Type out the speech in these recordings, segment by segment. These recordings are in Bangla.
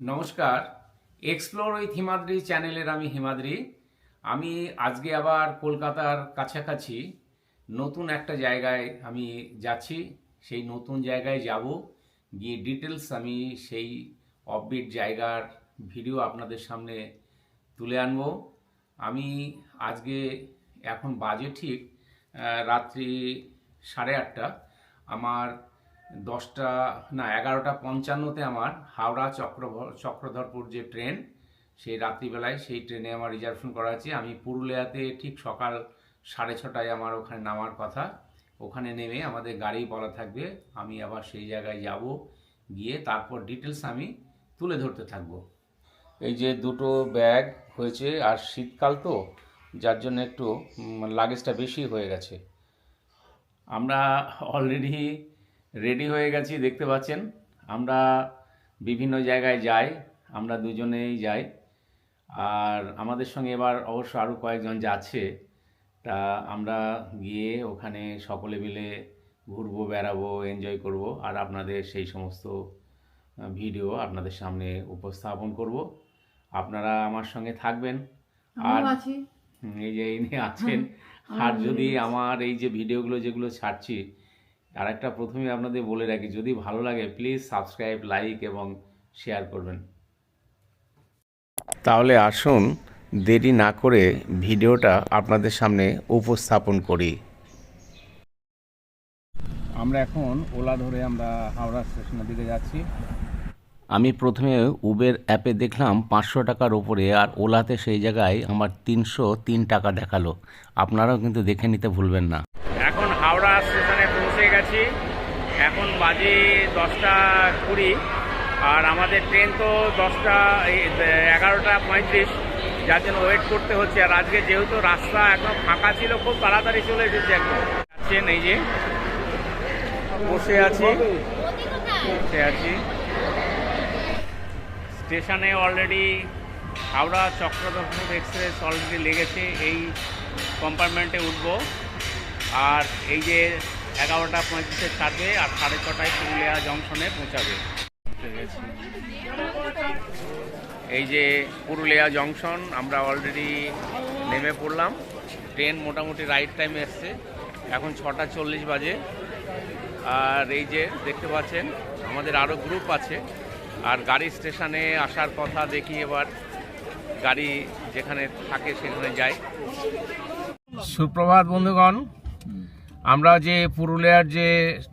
নমস্কার। এক্সপ্লোর উইথ হিমাদ্রি চ্যানেলের আমি হিমাদ্রি। আমি আজকে আবার কলকাতার কাছাকাছি নতুন একটা জায়গায় আমি যাচ্ছি। সেই নতুন জায়গায় যাব। গিয়ে ডিটেলস আমি সেই অফবিট জায়গার ভিডিও আপনাদের সামনে তুলে আনব। আমি আজকে এখন বাজে ঠিক রাত্রি সাড়ে আটটা। আমার দশটা, না, এগারোটা পঞ্চান্নতে আমার হাওড়া চক্র চক্রধরপুর যে ট্রেন, সেই রাত্রিবেলায় সেই ট্রেনে আমার রিজার্ভেশন করা আছে। আমি পুরুলিয়াতে ঠিক সকাল সাড়ে ছটায় আমার ওখানে নামার কথা। ওখানে নেমে আমাদের গাড়ি বলা থাকবে, আমি আবার সেই জায়গায় যাব, গিয়ে তারপর ডিটেলস আমি তুলে ধরতে থাকব। এই যে দুটো ব্যাগ হয়েছে, আর শীতকাল তো, যার জন্য একটু লাগেজটা বেশি হয়ে গেছে। আমরা অলরেডি রেডি হয়ে গেছি দেখতে পাচ্ছেন। আমরা বিভিন্ন জায়গায় যাই আমরা দুজনেই যাই। আর আমাদের সঙ্গে এবার অবশ্য আরও কয়েকজন যাচ্ছে। তা আমরা গিয়ে ওখানে সকলে মিলে ঘুরবো বেড়াবো এনজয় করব আর আপনাদের সেই সমস্ত ভিডিও আপনাদের সামনে উপস্থাপন করব। আপনারা আমার সঙ্গে থাকবেন। আর এই যে ইনি আছেন আর যদি আমার এই যে ভিডিওগুলো যেগুলো ছাড়ছি আর একটা প্রথমে আপনাদের বলে রাখি যদি ভালো লাগে প্লিজ সাবস্ক্রাইব লাইক এবং শেয়ার করবেন। তাহলে আসুন দেরি না করে ভিডিওটা আপনাদের সামনে উপস্থাপন করি। আমরা এখন ওলা ধরে আমরা হাওড়া স্টেশনের দিকে যাচ্ছি। আমি প্রথমে উবের অ্যাপে দেখলাম পাঁচশো টাকার ওপরে আর ওলাতে সেই জায়গায় আমার তিনশো তিন টাকা দেখাল। আপনারাও কিন্তু দেখে নিতে ভুলবেন না। গেছি। এখন বাজে দশটা কুড়ি, আর আমাদের ট্রেন তো দশটা এগারোটা পঁয়ত্রিশ। যার জন্য ওয়েট করতে হচ্ছে। আর আজকে যেহেতু রাস্তা এখন ফাঁকা ছিল, খুব তাড়াতাড়ি চলে এসেছে একদম আছেন এই যে, বসে আছি। বসে আছি। স্টেশনে already Howrah Chakradharpur express already লেগেছে। এই কম্পার্টমেন্টে উঠব। আর এই যে এগারোটা পঁয়ত্রিশে ছাড়বে আর সাড়ে ছটায় পুরুলিয়া জংশনে পৌঁছাবে। এই যে পুরুলিয়া জংশন, আমরা অলরেডি নেমে পড়লাম। ট্রেন মোটামুটি রাইট টাইমে এসছে। এখন ছটা চল্লিশ বাজে। আর এই যে দেখতে পাচ্ছেন, আমাদের আরও গ্রুপ আছে। আর গাড়ি স্টেশনে আসার কথা দেখি এবার। গাড়ি যেখানে থাকে সেখানে যায়। সুপ্রভাত বন্ধুগণ। আমরা যে পুরুলিয়ার যে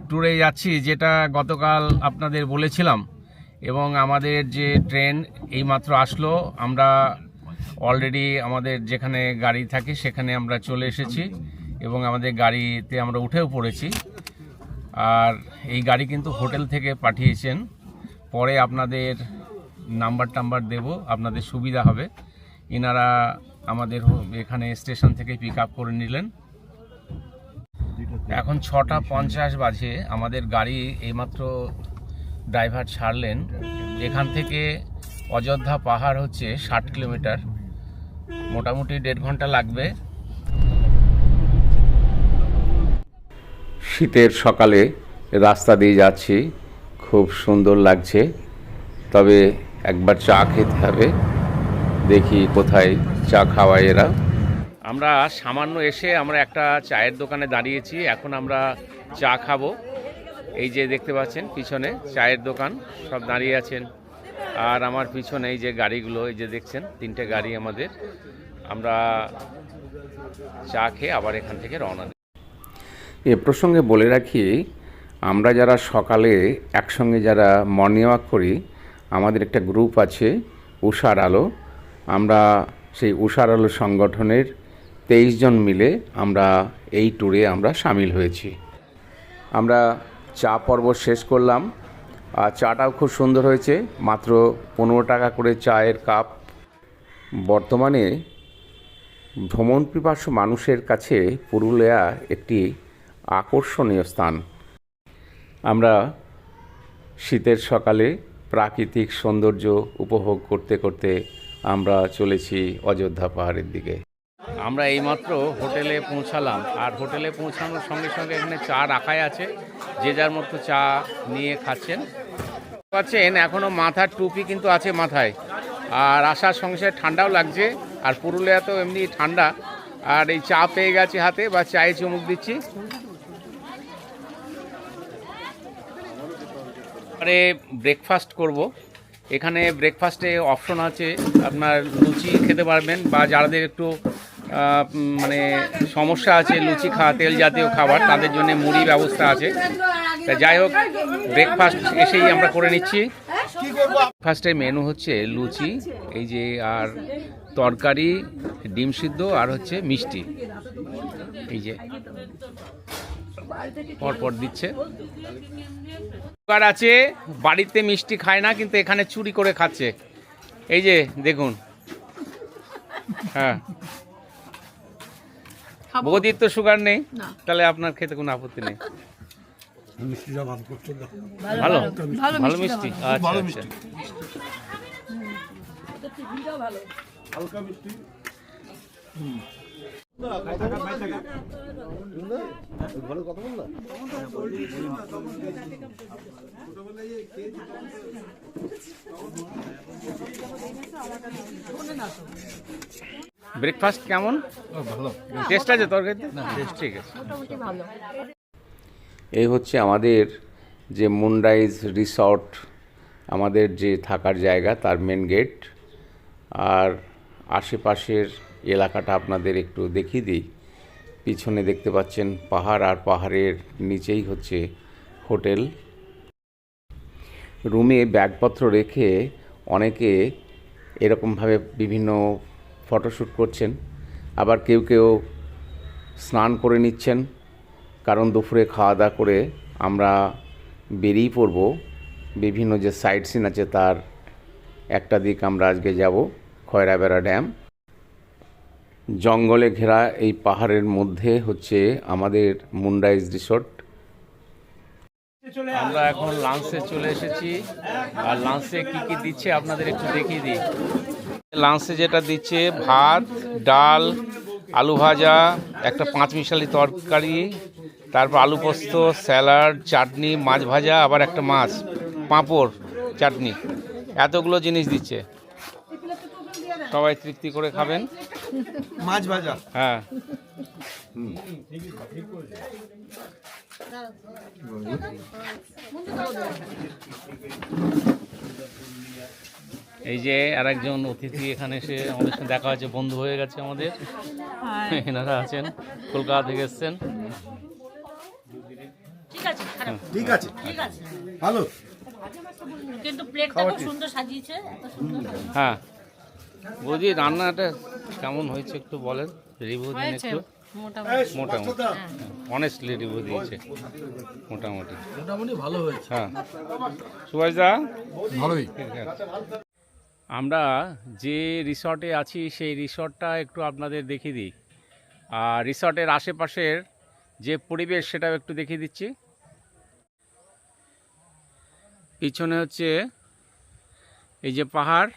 ট্যুরে যাচ্ছি, যেটা গতকাল আপনাদের বলেছিলাম, এবং আমাদের যে ট্রেন এইমাত্র আসলো, আমরা অলরেডি আমাদের যেখানে গাড়ি থাকে, সেখানে আমরা চলে এসেছি, এবং আমাদের গাড়িতে আমরা উঠেও পড়েছি। আর এই গাড়ি কিন্তু হোটেল থেকে পাঠিয়েছেন। পরে আপনাদের নাম্বার টাম্বার দেব, আপনাদের সুবিধা হবে। ইনারা আমাদের এখানে স্টেশন থেকে পিক আপ করে নিলেন। এখন ছটা পঞ্চাশ বাজে, আমাদের গাড়ি এইমাত্র ড্রাইভার ছাড়লেন। এখান থেকে অযোধ্যা পাহাড় হচ্ছে ষাট কিলোমিটার। মোটামুটি দেড় ঘণ্টা লাগবে। শীতের সকালে রাস্তা দিয়ে যাচ্ছি, খুব সুন্দর লাগছে। তবে একবার চা খেতে হবে, দেখি কোথায় চা খাওয়ায় এরা। আমরা সামান্য এসে আমরা একটা চায়ের দোকানে দাঁড়িয়েছি, এখন আমরা চা খাব। এই যে দেখতে পাচ্ছেন পিছনে চায়ের দোকান, সব দাঁড়িয়ে আছেন। আর আমার পিছনে এই যে গাড়িগুলো, এই যে দেখছেন তিনটে গাড়ি আমাদের। আমরা চা খেয়ে আবার এখান থেকে রওনা দিই। এ প্রসঙ্গে বলে রাখি, আমরা যারা সকালে একসঙ্গে যারা মর্নিং ওয়াক করি, আমাদের একটা গ্রুপ আছে উষার আলো। আমরা সেই উষার আলো সংগঠনের তেইশ জন মিলে আমরা এই ট্যুরে আমরা সামিল হয়েছি। আমরা চা পর্ব শেষ করলাম। আর চাটাও খুব সুন্দর হয়েছে। মাত্র পনেরো টাকা করে চায়ের কাপ। বর্তমানে ভ্রমণ পিপাসু মানুষের কাছে পুরুলিয়া একটি আকর্ষণীয় স্থান। আমরা শীতের সকালে প্রাকৃতিক সৌন্দর্য উপভোগ করতে করতে আমরা চলেছি অযোধ্যা পাহাড়ের দিকে। আমরা এইমাত্র হোটেলে পৌঁছালাম। আর হোটেলে পৌঁছানোর সঙ্গে সঙ্গে এখানে চা রাখাই আছে। যে যার মতো চা নিয়ে খাচ্ছেন। পাচ্ছেন এখনও মাথার টুপি কিন্তু আছে মাথায়। আর আসার সঙ্গে ঠান্ডাও লাগছে। আর পুরুলিয়া তো এমনি ঠান্ডা। আর এই চা পেয়ে গেছে হাতে, বা চায়ে চুমুক দিচ্ছি। আরে ব্রেকফাস্ট করব। এখানে ব্রেকফাস্টে অপশন আছে। আপনার লুচি খেতে পারবেন, বা যাদের একটু মানে সমস্যা আছে, লুচি খাওয়া তেল জাতীয় খাবার, তাদের জন্য মুড়ি ব্যবস্থা আছে। তা যাই হোক ব্রেকফাস্ট এসেই আমরা করে নিচ্ছি। ফার্স্টের মেনু হচ্ছে লুচি, এই যে আর তরকারি, ডিম সিদ্ধ আর হচ্ছে মিষ্টি। এই যে পরপর দিচ্ছে। আছে, বাড়িতে মিষ্টি খায় না, কিন্তু এখানে চুরি করে খাচ্ছে। এই যে, দেখুন। হ্যাঁ। বৌদির তো সুগার নেই তাহলে আপনার খেতে কোনো আপত্তি নেই। ভালো ভালো ভালো? ভালো মিষ্টি মিষ্টি? আচ্ছা ভালো আচ্ছা। মিষ্টি হালকা মিষ্টি। ব্রেকফাস্ট কেমন? ভালো। টেস্ট আছে তরকারিতে? ঠিক আছে। এই হচ্ছে আমাদের যে মুন্ডাইজ রিসর্ট আমাদের যে থাকার জায়গা তার মেন গেট আর আশেপাশের এলাকাটা আপনাদের একটু দেখিয়ে দিই। পিছনে দেখতে পাচ্ছেন পাহাড় আর পাহাড়ের নিচেই হচ্ছে হোটেল। রুমে ব্যাগপত্র রেখে অনেকে এরকমভাবে বিভিন্ন ফটোশ্যুট করছেন। আবার কেউ কেউ স্নান করে নিচ্ছেন। কারণ দুপুরে খাওয়া দাওয়া করে আমরা বেরিয়ে পড়ব। বিভিন্ন যে সাইট সিন আছে তার একটা দিক আমরা আজকে যাব, খয়রাবেড়া ড্যাম জঙ্গলে ঘেরা এই পাহাড়ের মধ্যে হচ্ছে আমাদের মুন্ডাইজ রিসোর্ট আমরা এখন লাঞ্চে চলে এসেছি। আর লাঞ্চে কি কি দিচ্ছে আপনাদের একটু দেখিয়ে দিই। লাঞ্চে যেটা দিচ্ছে ভাত ডাল আলু ভাজা একটা পাঁচ মিশালি তরকারি তারপর আলু পোস্ত স্যালাড চাটনি মাছ ভাজা আবার একটা মাছ পাঁপড় চাটনি এতগুলো জিনিস দিচ্ছে। সবাই তৃপ্তি করে খাবেন। মাছ ভাজা। হ্যাঁ। এই যে আর একজন অতিথি এখানে এসে আমাদের সঙ্গে দেখা হয়েছে বন্ধু হয়ে গেছে আমাদের। এনারা আছেন কলকাতা থেকে এসছেন। ঠিক আছে খারাপ। ঠিক আছে। ঠিক আছে। ভালো। কিন্তু প্লেটটা খুব সুন্দর সাজিয়েছে হ্যাঁ। বৌদি রান্নাটা কেমন হয়েছে একটু বলেন রিভিউ দিন একটু। মোটামুটি। মোটামুটি। অনেস্টলি রিভিউ দিয়েছে। মোটামুটি। মোটামুটি ভালো হয়েছে। হ্যাঁ। ভালোই। আমরা যে রিসর্টে আছি সেই রিসর্টটা একটু আপনাদের দেখিয়ে দিই। আর রিসর্টের আশেপাশের যে পরিবেশ সেটাও একটু দেখিয়ে দিচ্ছি। পিছনে হচ্ছে এই যে পাহাড়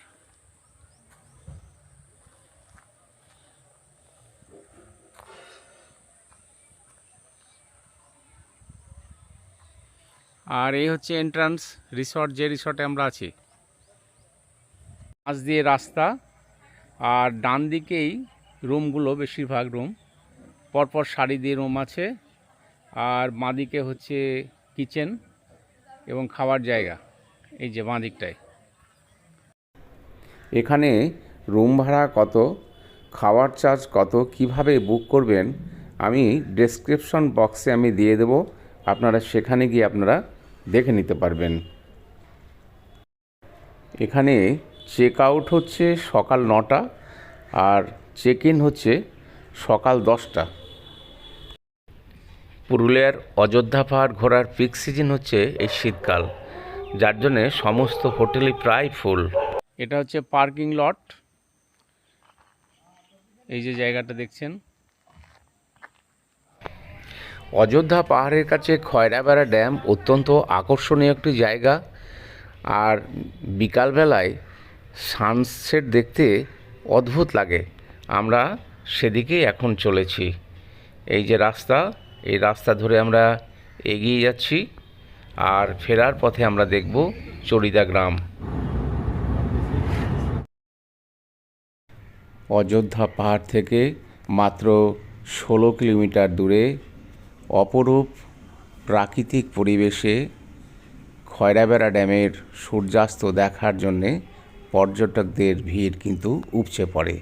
আর এই হচ্ছে এন্ট্রান্স রিসর্ট যে রিসর্টে আমরা আছি। পাশ দিয়ে রাস্তা, আর ডান দিকেই রুমগুলো বেশিরভাগ রুম পরপর সারি দিয়ে রুম আছে, আর বাঁদিকে হচ্ছে কিচেন এবং খাওয়ার জায়গা। এই যে বাঁ দিকটায় এখানে রুম ভাড়া কত, খাওয়ার চার্জ কত, কীভাবে বুক করবেন, আমি ডেসক্রিপশন বক্সে আমি দিয়ে দেব। আপনারা সেখানে গিয়ে আপনারা দেখে নিতে পারবেন। এখানে চেক আউট হচ্ছে সকাল নটা আর চেক ইন হচ্ছে সকাল দশটা। পুরুলিয়ার অযোধ্যা পাহাড় ঘোরার পিক সিজন হচ্ছে এই শীতকাল, যার জন্যে সমস্ত হোটেলই প্রায় ফুল এটা হচ্ছে পার্কিং লট এই যে জায়গাটা দেখছেন অযোধ্যা পাহাড়ের কাছে খয়রাবেড়া ড্যাম অত্যন্ত আকর্ষণীয় একটি জায়গা। আর বিকালবেলায় সানসেট দেখতে অদ্ভুত লাগে। আমরা সেদিকেই এখন চলেছি। এই যে রাস্তা, এই রাস্তা ধরে আমরা এগিয়ে যাচ্ছি আর ফেরার পথে আমরা দেখব চড়িদা গ্রাম। অযোধ্যা পাহাড় থেকে মাত্র ষোলো কিলোমিটার দূরে অপরূপ প্রাকৃতিক পরিবেশে খয়রাবেড়া ড্যামের সূর্যাস্ত দেখার জন্যে পর্যটকদের ভিড় কিন্তু উপচে পড়ে।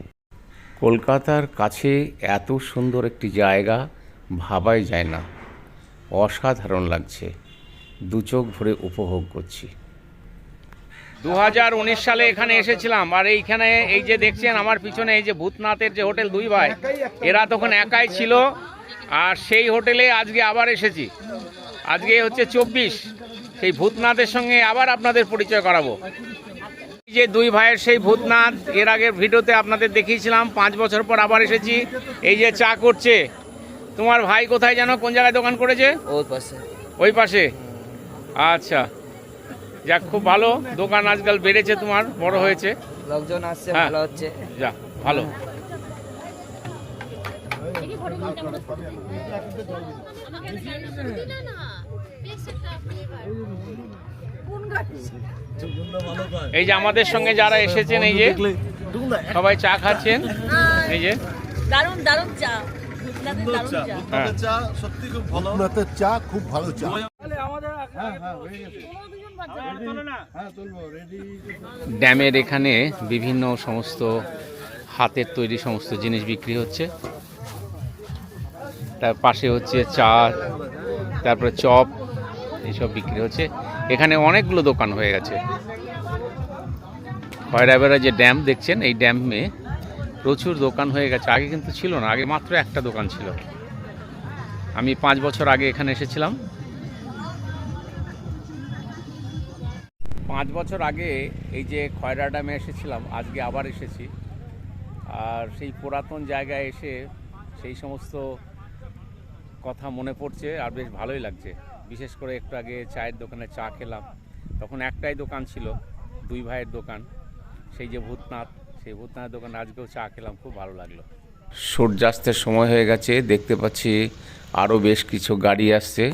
কলকাতার কাছে এত সুন্দর একটি জায়গা ভাবাই যায় না। অসাধারণ লাগছে। দু চোখ ভরে উপভোগ করছি। দু হাজার উনিশ সালে এখানে এসেছিলাম আর এইখানে এই যে দেখছেন আমার পিছনে এই যে ভূতনাথের যে হোটেল দুই ভাই, এরা তখন একাই ছিল। আর সেই হোটেলে আজকে আবার এসেছি। আজকে হচ্ছে চব্বিশ। সেই ভূতনাথের সঙ্গে আবার আপনাদের পরিচয় করাবো। এই যে দুই ভাইয়ের সেই ভূতনাথ এর আগের ভিডিওতে আপনাদের দেখিয়েছিলাম পাঁচ বছর পর আবার এসেছি। এই যে চা করছে। তোমার ভাই কোথায় জানো কোন জায়গায় দোকান করেছে? ওই পাশে। ওই পাশে? আচ্ছা। যাক খুব ভালো। দোকান আজকাল বেড়েছে তোমার বড় হয়েছে। লোকজন আসছে হ্যাঁ। ভালো হচ্ছে। যা ভালো। এই যে আমাদের সঙ্গে যারা এসেছেন এই যে সবাই চা খাচ্ছেন এই যে। দারুণ দারুণ চা। হ্যাঁ খুব ভালো। চা খুব ভালো চা। হ্যাঁ চলবো রেডি ড্যামের এখানে বিভিন্ন সমস্ত হাতের তৈরি সমস্ত জিনিস বিক্রি হচ্ছে। তার পাশে হচ্ছে চা তারপরে চপ, এইসব বিক্রি হচ্ছে। এখানে অনেকগুলো দোকান হয়ে গেছে। খয়রাবেড়া যে ড্যাম দেখছেন, এই ড্যামে প্রচুর দোকান হয়ে গেছে। আগে কিন্তু ছিল না, আগে মাত্র একটা দোকান ছিল। আমি পাঁচ বছর আগে এখানে এসেছিলাম। পাঁচ বছর আগে এই যে খয়রা ড্যামে এসেছিলাম, আজকে আবার এসেছি। আর সেই পুরাতন জায়গায় এসে সেই সমস্ত কথা মনে পড়ছে আর বেশ ভালোই লাগছে। বিশেষ করে একটু আগে চায়ের দোকানে চা খেলাম। তখন একটাই দোকান ছিল, দুই ভাইয়ের দোকান। সেই যে ভূতনাথ, সেই ভূতনাথের দোকানে আজকেও চা খেলাম, খুব ভালো লাগল। সূর্যাস্তের সময় হয়ে গেছে, দেখতে পাচ্ছি আরও বেশ কিছু গাড়ি আসছে।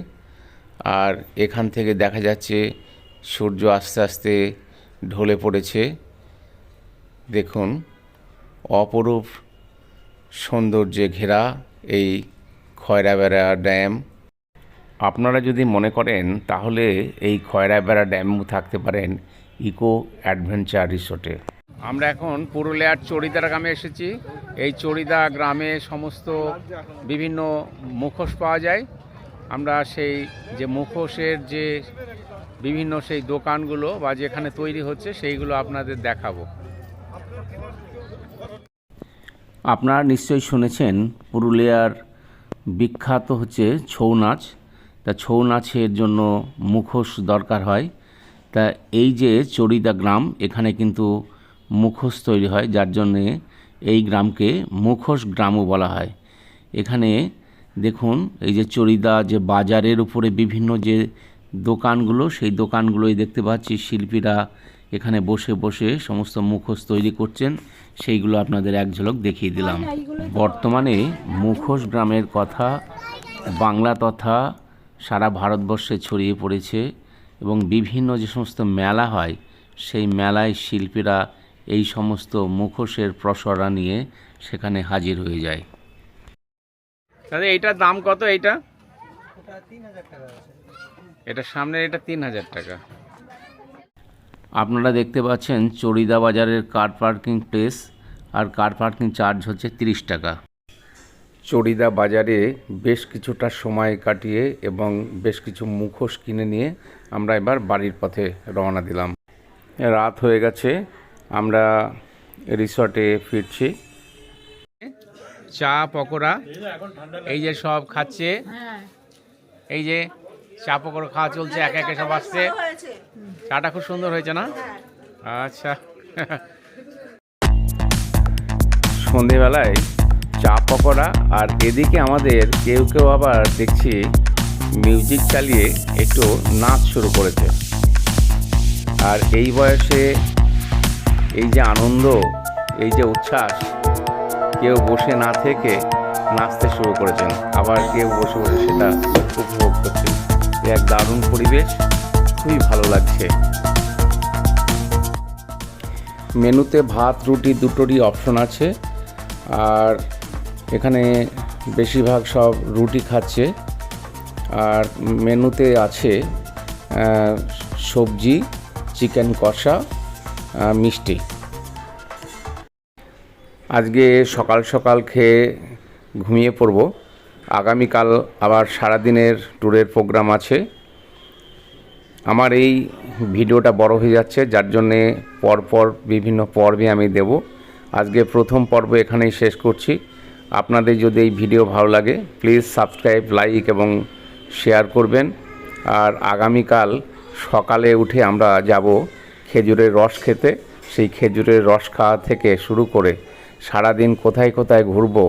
আর এখান থেকে দেখা যাচ্ছে সূর্য আস্তে আস্তে ঢলে পড়েছে। দেখুন, অপরূপ সৌন্দর্যে ঘেরা এই খয়রাবেড়া ড্যাম। আপনারা যদি মনে করেন তাহলে এই খয়রাবেড়া ড্যাম থাকতে পারেন ইকো অ্যাডভেঞ্চার রিসোর্টে। আমরা এখন পুরুলিয়ার চড়িদা গ্রামে এসেছি। এই চড়িদা গ্রামে সমস্ত বিভিন্ন মুখোশ পাওয়া যায়। আমরা সেই যে মুখোশের যে বিভিন্ন সেই দোকানগুলো বা যেখানে তৈরি হচ্ছে সেইগুলো আপনাদের দেখাবো। আপনারা নিশ্চয়ই শুনেছেন পুরুলিয়ার বিখ্যাত হচ্ছে ছৌ নাচ। তা ছৌ নাচের জন্য মুখোশ দরকার হয়। তা এই যে চড়িদা গ্রাম, এখানে কিন্তু মুখোশ তৈরি হয়, যার জন্যে এই গ্রামকে মুখোশ গ্রামও বলা হয়। এখানে দেখুন, এই যে চড়িদা যে বাজারের উপরে বিভিন্ন যে দোকানগুলো, সেই দোকানগুলোই দেখতে পাচ্ছি। শিল্পীরা এখানে বসে বসে সমস্ত মুখোশ তৈরি করছেন। সেইগুলো আপনাদের এক ঝলক দেখিয়ে দিলাম। বর্তমানে মুখোশ গ্রামের কথা বাংলা তথা সারা ভারতবর্ষে ছড়িয়ে পড়েছে এবং বিভিন্ন যে সমস্ত মেলা হয় সেই মেলায় শিল্পীরা এই সমস্ত মুখোশের প্রসরা নিয়ে সেখানে হাজির হয়ে যায়। দাদা এইটার দাম কত এইটা? এটা সামনে এটা তিন হাজার টাকা। আপনারা দেখতে পাচ্ছেন চড়িদা বাজারের কার পার্কিং প্লেস আর কার পার্কিং চার্জ হচ্ছে তিরিশ টাকা। চড়িদা বাজারে বেশ কিছুটা সময় কাটিয়ে এবং বেশ কিছু মুখোশ কিনে নিয়ে আমরা এবার বাড়ির পথে রওনা দিলাম। রাত হয়ে গেছে আমরা রিসর্টে ফিরছি। চা পকোড়া এই যে সব খাচ্ছে। এই যে চা পকোড়া খাওয়া চলছে, একে একে সব আসছে। চাটা খুব সুন্দর হয়েছে না? আচ্ছা। সন্ধেবেলায় চা পকোড়া, আর এদিকে আমাদের কেউ কেউ আবার দেখছি মিউজিক চালিয়ে একটু নাচ শুরু করেছে। আর এই বয়সে এই যে আনন্দ, এই যে উচ্ছ্বাস, কেউ বসে না থেকে নাচতে শুরু করেছেন। আবার কেউ বসে বসে সেটা উপভোগ করছেন। এ এক দারুণ পরিবেশ। খুবই ভালো লাগছে। মেনুতে ভাত, রুটি দুটোরই অপশন আছে। আর এখানে বেশিরভাগ সব রুটি খাচ্ছে। আর মেনুতে আছে সবজি, চিকেন কষা মিষ্টি। আজকে সকাল সকাল খেয়ে ঘুমিয়ে পড়ব। আগামীকাল আবার সারাদিনের ট্যুরের প্রোগ্রাম আছে। আমার এই ভিডিওটা বড় হয়ে যাচ্ছে, যার জন্যে পরপর বিভিন্ন পর্বে আমি দেব। আজকে প্রথম পর্ব এখানেই শেষ করছি। আপনাদের যদি এই ভিডিও ভালো লাগে, প্লিজ সাবস্ক্রাইব, লাইক এবং শেয়ার করবেন। আর আগামীকাল সকালে উঠে আমরা যাব খেজুরের রস খেতে। সেই খেজুরের রস খাওয়া থেকে শুরু করে সারাদিন কোথায় কোথায় ঘুরবো,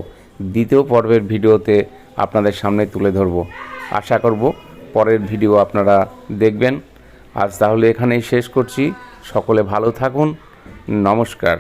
দ্বিতীয় পর্বের ভিডিওতে আপনাদের সামনে তুলে ধরব। আশা করব পরের ভিডিও আপনারা দেখবেন। আজ তাহলে এখানেই শেষ করছি। সকলে ভালো থাকুন। নমস্কার।